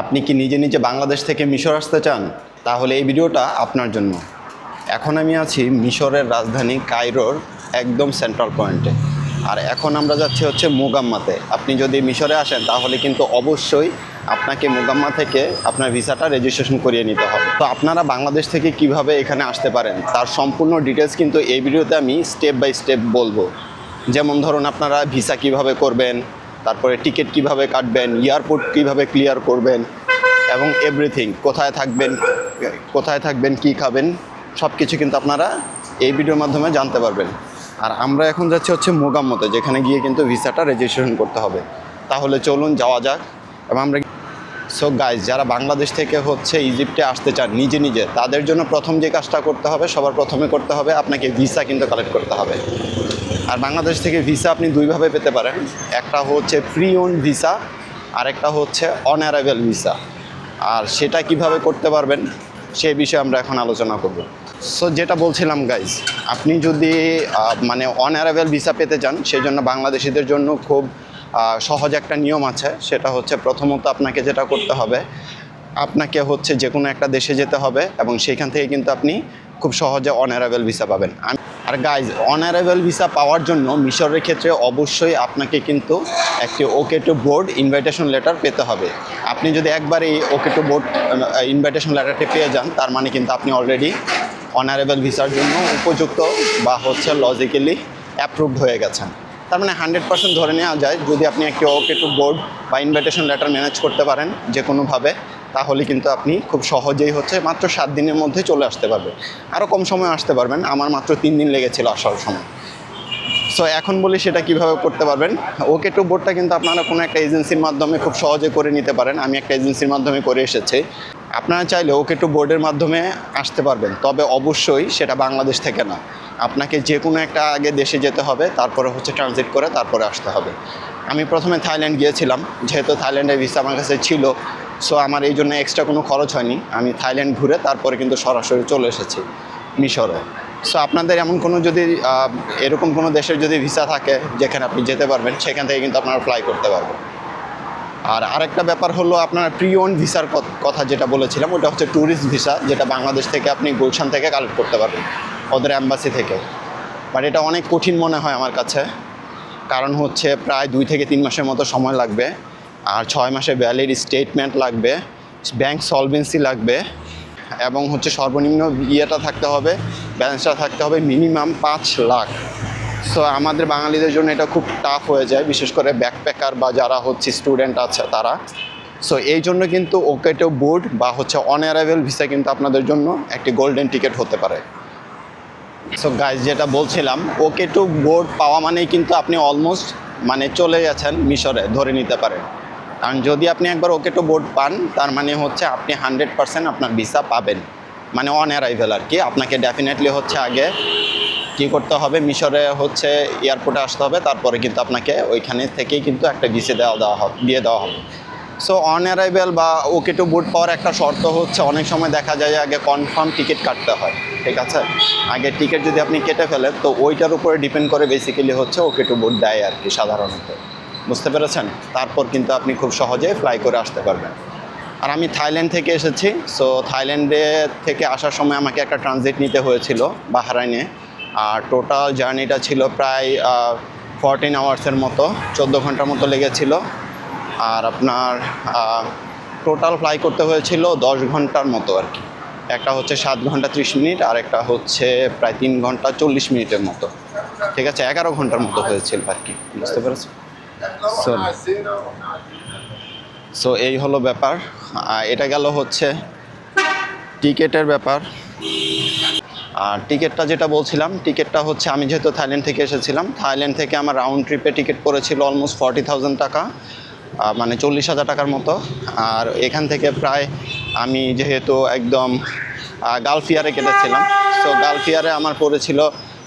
আপনি কি নিজে নিজে বাংলাদেশ থেকে মিশর আসতে চান? তাহলে এই ভিডিওটা আপনার জন্য। এখন আমি আছি মিশরের রাজধানী কায়রোর একদম সেন্ট্রাল পয়েন্টে আর এখন আমরা যাচ্ছি হচ্ছে মোগাম্মাতে। আপনি যদি মিশরে আসেন, তাহলে কিন্তু অবশ্যই আপনাকে মোগাম্মা থেকে আপনার ভিসাটা রেজিস্ট্রেশন করিয়ে নিতে হবে। তো আপনারা বাংলাদেশ থেকে কীভাবে এখানে আসতে পারেন, তার সম্পূর্ণ ডিটেলস কিন্তু এই ভিডিওতে আমি স্টেপ বাই স্টেপ বলব। যেমন ধরুন, আপনারা ভিসা কীভাবে করবেন তারপরে টিকিট কীভাবে কাটবেন, এয়ারপোর্ট কীভাবে ক্লিয়ার করবেন এবং এভরিথিং কোথায় থাকবেন কোথায় থাকবেন, কি খাবেন সব কিছু কিন্তু আপনারা এই ভিডিওর মাধ্যমে জানতে পারবেন। আর আমরা এখন যাচ্ছি হচ্ছে মোগাম্মতে যেখানে গিয়ে কিন্তু ভিসাটা রেজিস্ট্রেশন করতে হবে। তাহলে চলুন যাওয়া যাক এবং আমরা সো গাইজ যারা বাংলাদেশ থেকে হচ্ছে ইজিপ্টে আসতে চান, নিজে নিজে, তাদের জন্য প্রথম যে কাজটা করতে হবে, সবার প্রথমে করতে হবে আপনাকে ভিসা কিন্তু কালেক্ট করতে হবে। আর বাংলাদেশ থেকে ভিসা আপনি দুইভাবে পেতে পারেন। একটা হচ্ছে প্রি ওন ভিসা আর একটা হচ্ছে অন অ্যারাইভেল ভিসা। আর সেটা কীভাবে করতে পারবেন, সে বিষয়ে আমরা এখন আলোচনা করব। সো যেটা বলছিলাম গাইজ আপনি যদি মানে অন অ্যারাইভেল ভিসা পেতে চান সেই জন্য বাংলাদেশিদের জন্য খুব সহজ একটা নিয়ম আছে। সেটা হচ্ছে প্রথমত আপনাকে যেটা করতে হবে, আপনাকে হচ্ছে যে কোনো একটা দেশে যেতে হবে এবং সেইখান থেকে কিন্তু আপনি খুব সহজে অনারেবল ভিসা পাবেন। আর গাইজ অনারেবল ভিসা পাওয়ার জন্য মিশরের ক্ষেত্রে অবশ্যই আপনাকে কিন্তু একটি okay to board invitation letter পেতে হবে। আপনি যদি একবার এই ওকে টু বোর্ড ইনভাইটেশন লেটারটি পেয়ে যান, তার মানে কিন্তু আপনি অলরেডি অনারেবল ভিসার জন্য উপযুক্ত বা হচ্ছে লজিক্যালি অ্যাপ্রুভড হয়ে গেছেন। তার মানে হান্ড্রেড পার্সেন্ট ধরে নেওয়া যায়, যদি আপনি একটি ওকে টু বোর্ড বা ইনভাইটেশন লেটার ম্যানেজ করতে পারেন যে কোনোভাবে তাহলে কিন্তু আপনি খুব সহজেই হচ্ছে মাত্র সাত দিনের মধ্যে চলে আসতে পারবে আরও কম সময় আসতে পারবেন, আমার মাত্র তিন দিন লেগেছিল আসার সময়। সো এখন বলি সেটা কীভাবে করতে পারবেন? ওকে টু বোর্ডটা কিন্তু আপনারা কোনো একটা এজেন্সির মাধ্যমে খুব সহজে করে নিতে পারেন। আমি একটা এজেন্সির মাধ্যমে করে এসেছি। আপনারা চাইলে ওকে টু বোর্ডের মাধ্যমে আসতে পারবেন। তবে অবশ্যই সেটা বাংলাদেশ থেকে না। আপনাকে যে কোনো একটা আগে দেশে যেতে হবে, তারপরে হচ্ছে ট্রানজিট করে তারপরে আসতে হবে। আমি প্রথমে থাইল্যান্ড গিয়েছিলাম। যেহেতু থাইল্যান্ডের ভিসা আমার কাছে ছিল সো আমার এই জন্য এক্সট্রা কোনো খরচ হয়নি। আমি থাইল্যান্ড ঘুরে তারপরে কিন্তু সরাসরি চলে এসেছি মিশরে। সো আপনাদের এমন কোনো যদি এরকম কোনো দেশের যদি ভিসা থাকে যেখানে আপনি যেতে পারবেন, সেখান থেকে কিন্তু আপনারা ফ্লাই করতে পারবেন। আর আরেকটা ব্যাপার হলো আপনার প্রি ওন ভিসার কথা যেটা বলেছিলাম, ওটা হচ্ছে ট্যুরিস্ট ভিসা যেটা বাংলাদেশ থেকে আপনি গুলশান থেকে কালেক্ট করতে পারবেন, ওদের অ্যাম্বাসি থেকে। বাট এটা অনেক কঠিন মনে হয় আমার কাছে। কারণ হচ্ছে প্রায় দুই থেকে তিন মাসের মতো সময় লাগবে। আর ছয় মাসে ভ্যালিড স্টেটমেন্ট লাগবে ব্যাংক সলভেন্সি লাগবে, এবং হচ্ছে সর্বনিম্ন ইয়েটা থাকতে হবে ব্যালেন্সটা থাকতে হবে মিনিমাম পাঁচ লাখ। সো আমাদের বাঙালিদের জন্য এটা খুব টাফ হয়ে যায়, বিশেষ করে ব্যাকপ্যাকার বা যারা হচ্ছে স্টুডেন্ট আছে তারা। সো এই জন্য কিন্তু ওকেটো বোর্ড বা হচ্ছে অন অ্যারাইভেল ভিসা কিন্তু আপনাদের জন্য একটি গোল্ডেন টিকিট হতে পারে। সো গাইজ যেটা বলছিলাম, ওকে টু বোর্ড পাওয়া মানেই কিন্তু আপনি অলমোস্ট মানে চলে গেছেন মিশরে, ধরে নিতে পারেন। কারণ যদি আপনি একবার ওকে টু বোর্ড পান, তার মানে হচ্ছে আপনি হান্ড্রেড পার্সেন্ট আপনার ভিসা পাবেন। মানে অন অ্যারাইভেল আর কি। আপনাকে ডেফিনেটলি হচ্ছে আগে কী করতে হবে, মিশরে হচ্ছে এয়ারপোর্টে আসতে হবে, তারপরে কিন্তু আপনাকে ওইখানে থেকেই কিন্তু একটা ভিসা দেওয়া দেওয়া হবে, দিয়ে দেওয়া হবে। সো অন অ্যারাইভেল বা ওকে টু বুট পাওয়ার একটা শর্ত হচ্ছে, অনেক সময় দেখা যায় আগে কনফার্ম টিকিট কাটতে হয়, ঠিক আছে? আগে টিকিট যদি আপনি কেটে ফেলেন, তো ওইটার উপরে ডিপেন্ড করে বেসিক্যালি হচ্ছে ওকে টু বুট দেয় আর কি, সাধারণত। বুঝতে পেরেছেন? তারপর কিন্তু আপনি খুব সহজে ফ্লাই করে আসতে পারবেন। আর আমি থাইল্যান্ড থেকে এসেছি সো থাইল্যান্ডে থেকে আসার সময় আমাকে একটা ট্রানজিট নিতে হয়েছিল বাহারাইনে। আর টোটাল জার্নিটা ছিল প্রায় ফরটিন আওয়ার্সের মতো, চোদ্দ ঘণ্টার মতো লেগেছিল। আর আপনার টোটাল ফ্লাই করতে হয়েছিল দশ ঘণ্টার মতো আর কি। একটা হচ্ছে সাত ঘণ্টা ত্রিশ মিনিট, আর একটা হচ্ছে প্রায় তিন ঘণ্টা চল্লিশ মিনিটের মতো। ঠিক আছে, এগারো ঘণ্টার মতো হয়েছিল আর কি, বুঝতে পেরেছি সো এই হলো ব্যাপার। এটা গেল হচ্ছে টিকেটের ব্যাপার। আর টিকিটটা যেটা বলছিলাম, টিকিটটা হচ্ছে আমি যেহেতু থাইল্যান্ড থেকে এসেছিলাম, থাইল্যান্ড থেকে আমার রাউন্ড ট্রিপে টিকিট পড়েছিল অলমোস্ট ফর্টি থাউজেন্ড টাকা মানে চল্লিশ হাজার টাকার মতো। আর এখান থেকে প্রায় আমি যেহেতু একদম গালফ ইয়ারে কেটেছিলাম সো গালফ ইয়ারে আমার পড়েছিল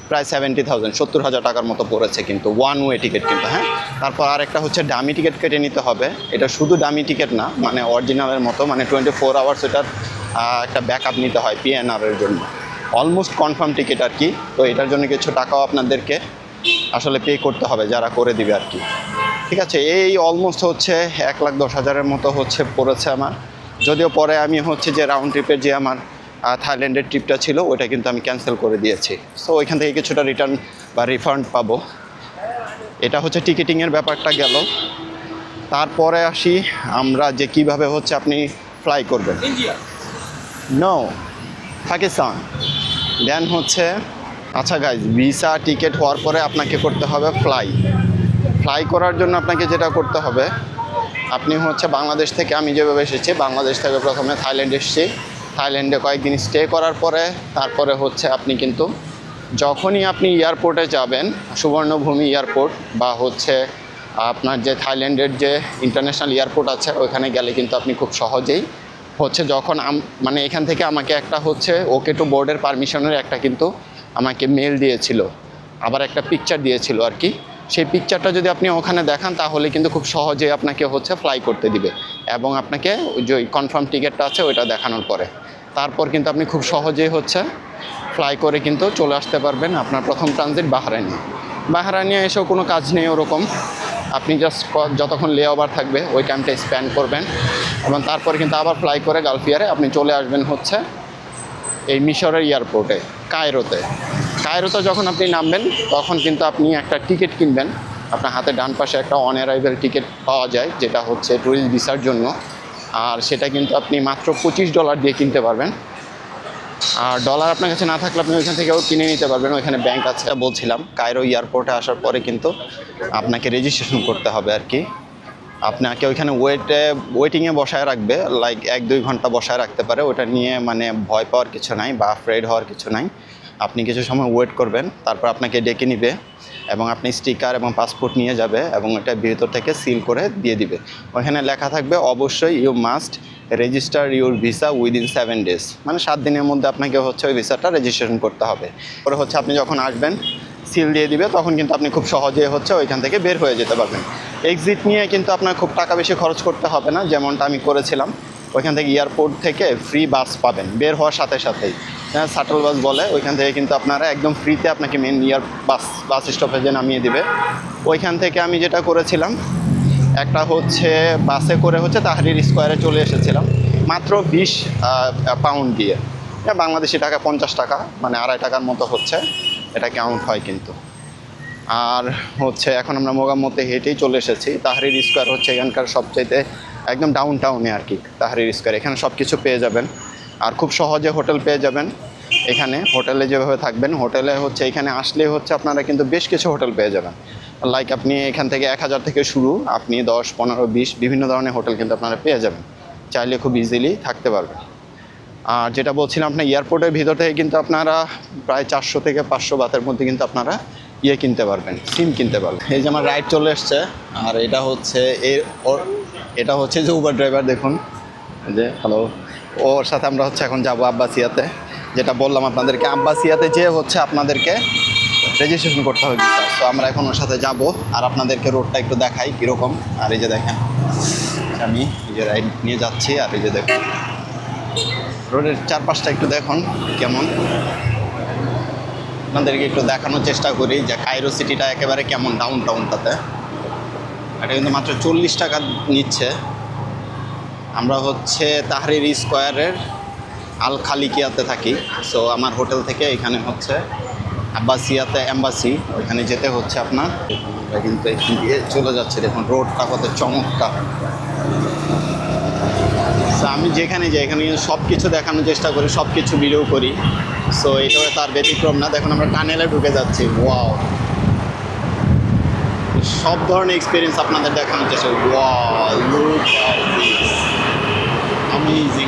প্রায় সেভেন্টি থাউজেন্ড সত্তর হাজার টাকার মতো পড়েছে কিন্তু ওয়ান ওয়ে টিকিট কিন্তু হ্যাঁ? তারপর আর একটা হচ্ছে ডামি টিকিট কেটে নিতে হবে। এটা শুধু ডামি টিকিট না মানে অরিজিনালের মতো মানে টোয়েন্টি ফোর আওয়ার্স এটার একটা ব্যাকআপ নিতে হয় পিএনআরের জন্য। অলমোস্ট কনফার্ম টিকিট আর কি। তো এটার জন্য কিছু টাকাও আপনাদেরকে আসলে পে করতে হবে, যারা করে দিবে আর কি। ঠিক আছে, এই অলমোস্ট হচ্ছে এক লাখ দশ হাজারের মতো হচ্ছে পড়েছে আমার। যদিও পরে আমি হচ্ছে যে রাউন্ড ট্রিপের যে আমার থাইল্যান্ডের ট্রিপটা ছিল, ওইটা কিন্তু আমি ক্যান্সেল করে দিয়েছি। সো ওইখান থেকে কিছুটা রিটার্ন বা রিফান্ড পাবো। এটা হচ্ছে টিকিটিংয়ের ব্যাপারটা গেল। তারপরে আসি আমরা যে কীভাবে হচ্ছে আপনি ফ্লাই করবেন। নো পাকিস্তান দেন হচ্ছে আচ্ছা গাইজ ভিসা টিকিট হওয়ার পরে আপনাকে করতে হবে ফ্লাই ফ্লাই করার জন্য আপনাকে যেটা করতে হবে আপনি হচ্ছে বাংলাদেশ থেকে আমি যেভাবে এসেছি বাংলাদেশ থেকে প্রথমে থাইল্যান্ড এসেছি। থাইল্যান্ডে কয়েকদিন স্টে করার পরে তারপরে হচ্ছে আপনি কিন্তু যখনই আপনি এয়ারপোর্টে যাবেন, সুবর্ণভূমি এয়ারপোর্ট বা হচ্ছে আপনার যে থাইল্যান্ডের যে ইন্টারন্যাশনাল এয়ারপোর্ট আছে, ওইখানে গেলে কিন্তু আপনি খুব সহজেই হচ্ছে যখন মানে এখান থেকে আমাকে একটা হচ্ছে ওকে টু বোর্ডের পারমিশনের একটা কিন্তু আমাকে মেল দিয়েছিল। আবার একটা পিকচার দিয়েছিল আর কি। সেই পিকচারটা যদি আপনি ওখানে দেখান, তাহলে কিন্তু খুব সহজে আপনাকে হচ্ছে ফ্লাই করতে দিবে। এবং আপনাকে যে কনফার্ম টিকিটটা আছে, ওইটা দেখানোর পরে। তারপর কিন্তু আপনি খুব সহজেই হচ্ছে ফ্লাই করে কিন্তু চলে আসতে পারবেন আপনার প্রথম ট্রানজিট বাহারানি বাহারানিয়া এসেও কোনো কাজ নেই ওরকম। আপনি জাস্ট যতক্ষণ লে ওভার থাকবে, ওই টাইমটা স্প্যান্ড করবেন। এবং তারপরে কিন্তু আবার ফ্লাই করে গালফিয়ারে আপনি চলে আসবেন হচ্ছে এই মিশরের এয়ারপোর্টে কায়রোতে। কায়রোতে যখন আপনি নামবেন, তখন কিন্তু আপনি একটা টিকিট কিনবেন। আপনার হাতে ডান পাশে একটা অন অ্যারাইভেল টিকিট পাওয়া যায়, যেটা হচ্ছে ট্যুরিস্ট ভিসার জন্য। আর সেটা কিন্তু আপনি মাত্র পঁচিশ ডলার দিয়ে কিনতে পারবেন। আর ডলার আপনার কাছে না থাকলে আপনি ওইখান থেকেও কিনে নিতে পারবেন, ওইখানে ব্যাংক আছে। বলছিলাম কায়রো এয়ারপোর্টে আসার পরে কিন্তু আপনাকে রেজিস্ট্রেশন করতে হবে আর কি। আপনাকে ওইখানে ওয়েটে ওয়েটিংয়ে বসায় রাখবে লাইক এক, দুই ঘণ্টা বসায় রাখতে পারে। ওটা নিয়ে মানে ভয় পাওয়ার কিছু নাই বা ফ্রেড হওয়ার কিছু নাই। আপনি কিছু সময় ওয়েট করবেন, তারপর আপনাকে ডেকে নিবে এবং আপনি স্টিকার এবং পাসপোর্ট নিয়ে যাবে এবং এটা ভিতর থেকে সিল করে দিয়ে দিবে। ওখানে লেখা থাকবে, অবশ্যই you must register your visa within seven days মানে সাত দিনের মধ্যে আপনাকে হচ্ছে ওই ভিসাটা রেজিস্ট্রেশন করতে হবে। পরে হচ্ছে আপনি যখন আসবেন সিল দিয়ে দিবে, তখন কিন্তু আপনি খুব সহজে হচ্ছে ওইখান থেকে বের হয়ে যেতে পারবেন। এক্সিট নিয়ে কিন্তু আপনার খুব টাকা বেশি খরচ করতে হবে না, যেমনটা আমি করেছিলাম। ওইখান থেকে এয়ারপোর্ট থেকে ফ্রি বাস পাবেন, বের হওয়ার সাথে সাথেই। শাটল বাস বলে, ওইখান থেকে কিন্তু আপনারা একদম ফ্রিতে আপনাকে মেন ইয়ার বাস বাস স্টপেজে নামিয়ে দিবে। ওইখান থেকে আমি যেটা করেছিলাম একটা হচ্ছে বাসে করে হচ্ছে তাহরির স্কোয়ারে চলে এসেছিলাম। মাত্র বিশ পাউন্ড দিয়ে। বাংলাদেশি টাকা পঞ্চাশ টাকা মানে আড়াই টাকার মতো হচ্ছে। এটা কাউন্ট হয় কিন্তু। আর হচ্ছে এখন আমরা মোগামতে হেঁটেই চলে এসেছি। তাহরির স্কোয়ার হচ্ছে এখানকার সবচাইতে একদম ডাউন টাউনে আর কি তাহরির স্কোয়ার। এখানে সব কিছু পেয়ে যাবেন। আর খুব সহজে হোটেল পেয়ে যাবেন। এখানে হোটেলে যেভাবে থাকবেন, হোটেলে হচ্ছে এখানে আসলে হচ্ছে আপনারা কিন্তু বেশ কিছু হোটেল পেয়ে যাবেন। লাইক আপনি এখান থেকে এক হাজার থেকে শুরু, আপনি দশ, পনেরো, বিশ বিভিন্ন ধরনের হোটেল কিন্তু আপনারা পেয়ে যাবেন। চাইলে খুব ইজিলি থাকতে পারবেন। আর যেটা বলছিলাম আপনার এয়ারপোর্টের ভিতর থেকে কিন্তু আপনারা প্রায় চারশো থেকে পাঁচশো বাতের মধ্যে কিন্তু আপনারা ইয়ে কিনতে পারবেন, সিম কিনতে পারবেন। এই যে আমার রাইড চলে এসছে, আর এটা হচ্ছে এর এটা হচ্ছে যে উবার ড্রাইভার দেখুন। যে হ্যালো ওর সাথে আমরা হচ্ছে এখন যাব আব্বাসিয়াতে। যেটা বললাম আপনাদেরকে, আব্বাসিয়াতে যে হচ্ছে আপনাদেরকে রেজিস্ট্রেশন করতে হবে। তো আমরা এখন ওর সাথে যাব আর আপনাদেরকে রোডটা একটু দেখাই কীরকম। আর এই যে দেখেন আমি এই যে রাইড নিয়ে যাচ্ছি আর এই যে দেখুন। রোডের চারপাশটা একটু দেখুন কেমন। আপনাদেরকে একটু দেখানোর চেষ্টা করি যে কাইরো সিটিটা একেবারে কেমন ডাউন টাউনটাতে এটা কিন্তু মাত্র চল্লিশ টাকা নিচ্ছে। আমরা হচ্ছে তাহরির স্কোয়ারের আল খালিকিয়াতে থাকি। সো আমার হোটেল থেকে এখানে হচ্ছে আব্বাসিয়াতে অ্যাম্বাসি ওইখানে যেতে হচ্ছে আপনার। কিন্তু এখান দিয়ে চলে যাচ্ছে। দেখুন, রোডটা কত চমৎকার। আমি যেখানে যাই, এখানে সব কিছু দেখানোর চেষ্টা করি সব কিছু ভিডিও করি। সো এটাও তার ব্যতিক্রম না। দেখুন, আমরা টানেলে ঢুকে যাচ্ছি। ওয়াও সব ধরনের এক্সপিরিয়েন্স আপনাদের দেখানোর চেষ্টা করি। Wow look amazing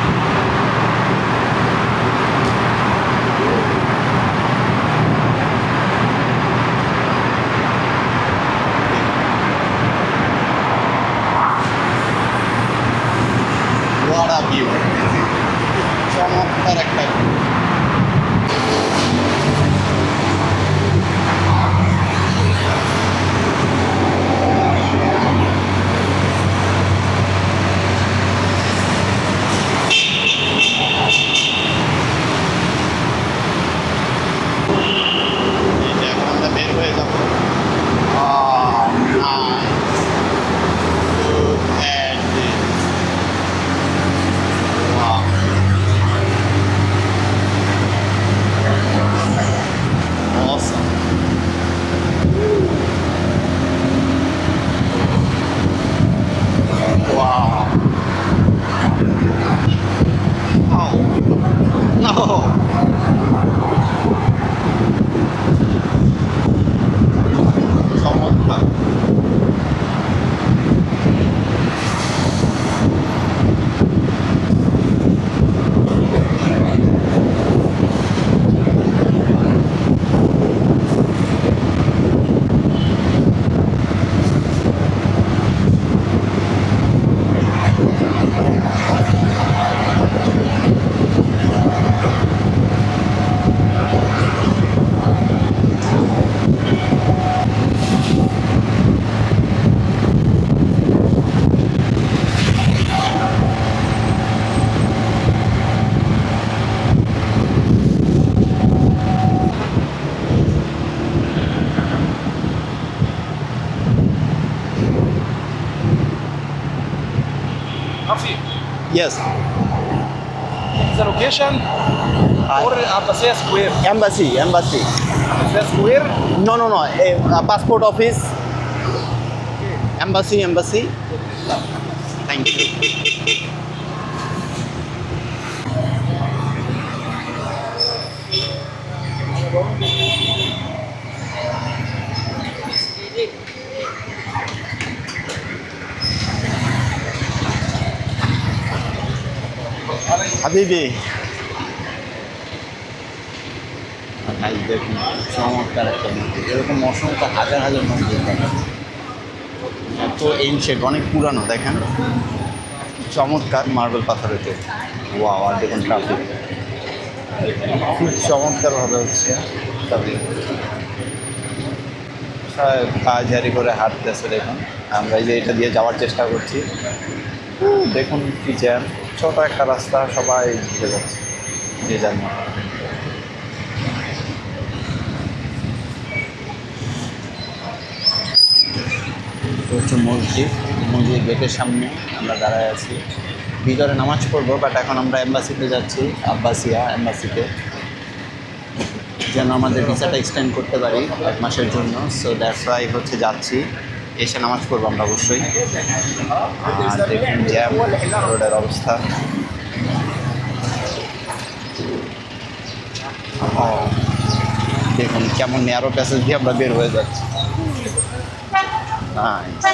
Yes. The location I, or uh, Embassy Square? Embassy, Embassy. Embassy Square? No, no, no. A, a passport office. Okay. Embassy, Embassy. Thank you. হাবিবি। ভাই, দেখুন, চমৎকার একটা মন্দির। এরকম অসংখ্য হাজার হাজার মন্দির এত এনশেড অনেক পুরানো, দেখেন। চমৎকার মার্বেল পাথরের তৈরি ওয়াও আর দেখুন ট্রাফিক খুব চমৎকারভাবে হচ্ছে পা ঝারি করে হাঁটতেছে, দেখুন। আমরা এই যে এটা দিয়ে যাওয়ার চেষ্টা করছি। দেখুন কি জ্যাম ছোট একটা রাস্তা সবাই ঘুরে যাচ্ছে। যে। তো হচ্ছে মসজিদ। মসজিদ গেটের সামনে আমরা দাঁড়ায় আছি। ভিতরে নামাজ পড়ব বাট এখন আমরা এম্বাসিতে যাচ্ছি, আব্বাসিয়া এম্বাসিতে যেন আমাদের ভিসাটা এক্সটেন্ড করতে পারি এক মাসের জন্য। সো দ্যাটস ওয়াই হচ্ছে যাচ্ছি। এসে নামাজ পড়ব আমরা অবশ্যই। দেখুন জ্যাম রোডের অবস্থা। ও, দেখুন কেমন ন্যারো প্যাসেজ দিয়ে আমরা বের হয়ে যাচ্ছি। Nice.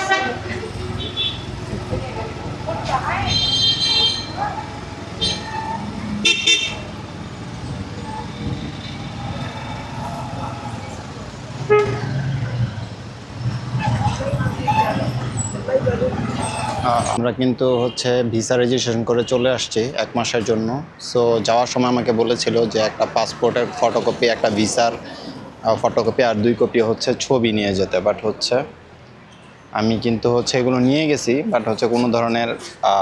আহ, আমরা কিন্তু হচ্ছে ভিসা রেজিস্ট্রেশন করে চলে আসছি এক মাসের জন্য। সো যাওয়ার সময় আমাকে বলেছিল যে একটা পাসপোর্টের ফটোকপি একটা ভিসার ফটোকপি আর দুই কপি হচ্ছে ছবি নিয়ে যেতে। বাট হচ্ছে, আমি কিন্তু হচ্ছে এগুলো নিয়ে গেছি বাট হচ্ছে কোনো ধরনের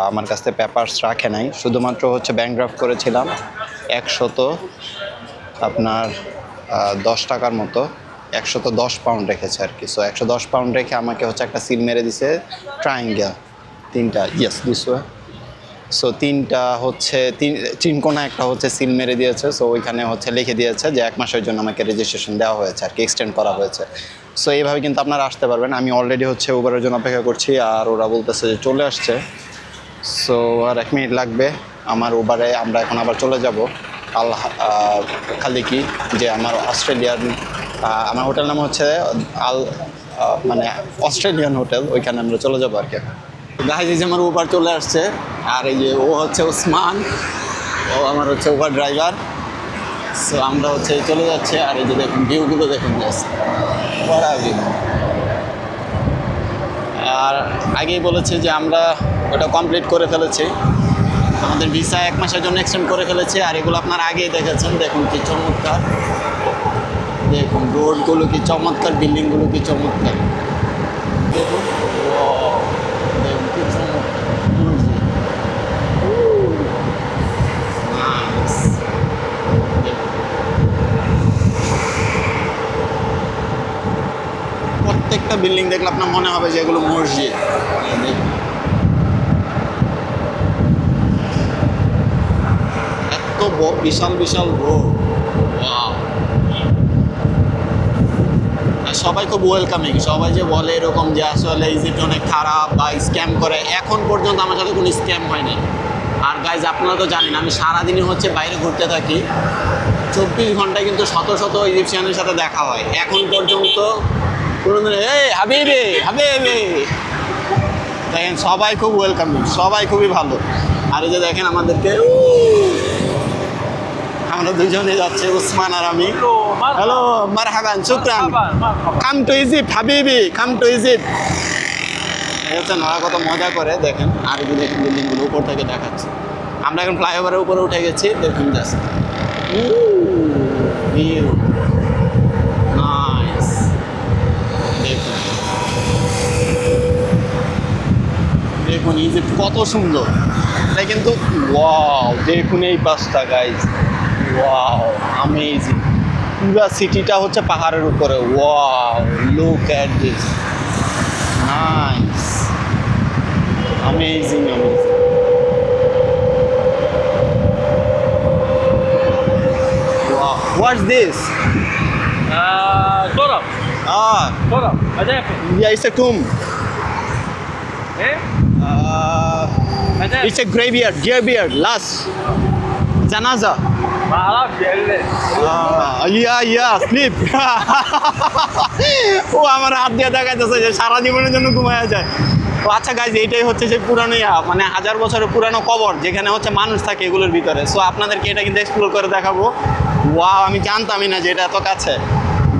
আমার কাছে পেপারস রাখে নাই। শুধুমাত্র হচ্ছে ব্যাংক ড্রাফট করেছিলাম, একশত আপনার দশ টাকার মতো, একশত দশ পাউন্ড রেখেছে আর কি। সো একশো দশ পাউন্ড রেখে আমাকে হচ্ছে একটা সিল মেরে দিছে ট্রায়াঙ্গেল তিনটা ইয়েস দিস সো তিনটা হচ্ছে, তিন তিন কোনা একটা হচ্ছে সিল মেরে দিয়েছে সো ওইখানে হচ্ছে লিখে দিয়েছে যে এক মাসের জন্য আমাকে রেজিস্ট্রেশন দেওয়া হয়েছে, আর কি এক্সটেন্ড করা হয়েছে। সো এইভাবে কিন্তু আপনারা আসতে পারবেন। আমি অলরেডি হচ্ছে উবারের জন্য অপেক্ষা করছি, আর ওরা বলতেছে যে চলে আসছে। সো আর এক মিনিট লাগবে আমার উবারে আমরা এখন আবার চলে যাব। খালি কি যে আমার অস্ট্রেলিয়ান আমার হোটেল নাম হচ্ছে আল মানে অস্ট্রেলিয়ান হোটেল, ওইখানে আমরা চলে যাব আর কি গাইজ যে আমার উবার চলে আসছে, আর এই যে ও হচ্ছে ওসমান, ও আমার হচ্ছে উবার ড্রাইভার সো আমরা হচ্ছে চলে যাচ্ছে, আর এই যে দেখুন ভিউগুলো দেখুন জাস্ট আর আগেই বলেছে যে আমরা ওটা কমপ্লিট করে ফেলেছি। আমাদের ভিসা এক মাসের জন্য এক্সটেন্ড করে ফেলেছে, আর এগুলো আপনার আগেই দেখেছেন। দেখুন কি চমৎকার। দেখুন রোডগুলো কি চমৎকার বিল্ডিংগুলো কি চমৎকার। দেখুন কি চমৎকার Ooh, nice. দেখুন। প্রত্যেকটা বিল্ডিং দেখলে আপনার মনে হবে যে এগুলো মসজিদ। এত বিশাল বিশাল রোড সবাই খুব ওয়েলকামিং সবাই যে বলে এরকম যে আসলে ইজিপ্ট অনেক খারাপ বা স্ক্যাম করে, এখন পর্যন্ত আমার সাথে কোনো স্ক্যাম হয়নি আর গাইজ আপনারা তো জানেন, আমি সারাদিনই হচ্ছে বাইরে ঘুরতে থাকি। চব্বিশ ঘন্টায় কিন্তু শত শত ইজিপশিয়ানের সাথে দেখা হয়। এখন পর্যন্ত এই হাবিবে হাবিবে। দেখেন সবাই খুব ওয়েলকাম সবাই খুবই ভালো। আর এই যে দেখেন আমাদেরকে আমরা দুজনে যাচ্ছে উসমান আর আমি। হ্যালো মারহাবান শুক্রান কাম টু ইজিপ্ট হাবিবি কাম টু ইজিপ্ট হচ্ছে নয়া কত মজা করে দেখেন। আর এই যে দেখেন বিল্ডিংগুলো উপর থেকে দেখাচ্ছে। আমরা এখন ফ্লাইওভারের উপরে উঠে গেছি দেখুন জাস্ট ভিউ নাইস দেখুন দেখুন এই যে কত সুন্দর এটা কিন্তু ওয়াও দেখুন এই বাসটা গাইজ ওয়াও আমেজিং পুরা সিটিটা হচ্ছে পাহাড়ের উপরে wow look at this nice amazing amazing What's this? Uh, Torah. Ah. Torah. Ajaib. Yeah, it's a tomb. Eh? it's a graveyard, graveyard, last. Janaza. Yeah yeah slip ও আমার হাত দিয়ে দেখাইতেছে যে সারা জীবনের জন্য ঘুমায়া যায়। ও আচ্ছা গাইজ এইটাই হচ্ছে যে পুরানো ইয়া মানে হাজার বছরের পুরানো কবর যেখানে হচ্ছে মানুষ থাকে এগুলোর ভিতরে। সো আপনাদেরকে এটা কিন্তু এক্সপ্লোর করে দেখাবো। ওয়া আমি জানতামই না যে এটা এত কাছে।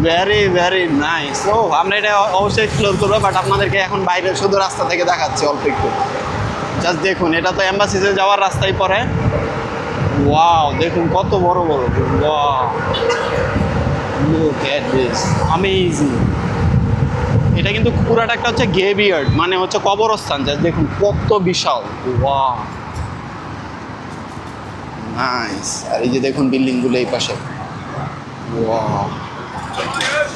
ভেরি ভেরি নাইস ও আমরা এটা অবশ্যই এক্সপ্লোর করব বাট আপনাদেরকে এখন বাইরে শুধু রাস্তা থেকে দেখাচ্ছি অল্প একটু। জাস্ট দেখুন, এটা তো অ্যাম্বাসিতে যাওয়ার রাস্তায় পড়ে ওয়াও দেখুন কত বড় বড়। ওয়াও এট কিন্তু পুরাটা একটা হচ্ছে গে বিয়ার্ড মানে হচ্ছে কবরস্থান। যা দেখুন কত বিশাল। ওয়াও নাইস আর এই যে দেখুন বিল্ডিংগুলো এই পাশে। ওয়াও